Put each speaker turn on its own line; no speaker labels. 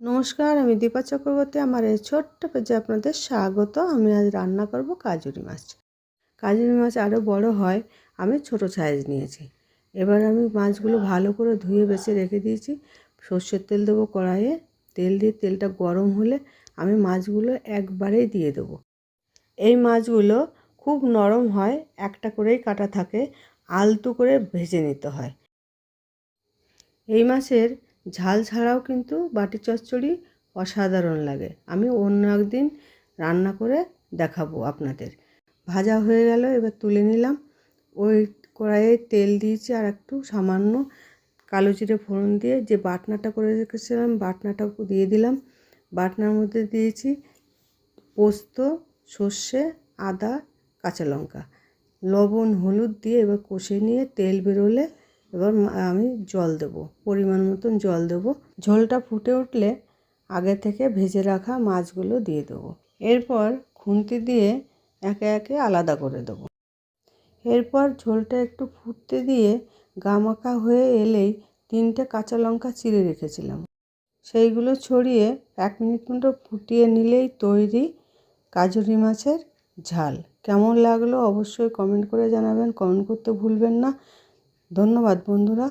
নমস্কার, আমি দীপা চক্রবর্তী। আমার এই ছোট্ট পেজে আপনাদের স্বাগত। আমি আজ রান্না করব কাজুরি মাছ। কাজুরি মাছ আরও বড় হয়, আমি ছোট সাইজ নিয়েছি। এবার আমি মাছগুলো ভালো করে ধুয়ে বেছে রেখে দিয়েছি। সর্ষের তেল দেবো কড়াইয়ে। তেল দিয়ে তেলটা গরম হলে আমি মাছগুলো একবারেই দিয়ে দেবো। এই মাছগুলো খুব নরম হয়, একটা করেই কাটা থাকে, আলতু করে ভেজে নিতে হয়। এই মাছের ঝাল ছাড়াও কিন্তু বাটি চচ্চড়ি অসাধারণ লাগে। আমি অন্য একদিন রান্না করে দেখাবো আপনাদের। ভাজা হয়ে গেল, এবার তুলে নিলাম। ওই কড়াইয়ে তেল দিয়েছি আর একটু সামান্য কালো জিরে ফোড়ন দিয়ে যে বাটনাটা করে রেখেছিলাম বাটনাটা দিয়ে দিলাম। বাটনার মধ্যে দিয়েছি পোস্ত, সর্ষে, আদা, কাঁচা লঙ্কা। লবণ, হলুদ দিয়ে এবার কষে নিয়ে তেল বেরোলে এবার আমি জল দেব, পরিমাণ মতন জল দেব। ঝোলটা ফুটে উঠলে আগে থেকে ভেজে রাখা মাছগুলো দিয়ে দেবো। এরপর খুন্তি দিয়ে একে একে আলাদা করে দেবো। এরপর ঝোলটা একটু ফুটতে দিয়ে গামাখা হয়ে এলেই তিনটে কাঁচা লঙ্কা চিড়ে রেখেছিলাম। সেইগুলো ছড়িয়ে এক মিনিট মতো ফুটিয়ে নিলেই তৈরি কাজুরি মাছের ঝাল। কেমন লাগল অবশ্যই কমেন্ট করে জানাবেন। কমেন্ট করতে ভুলবেন না। ধন্যবাদ বন্ধুরা।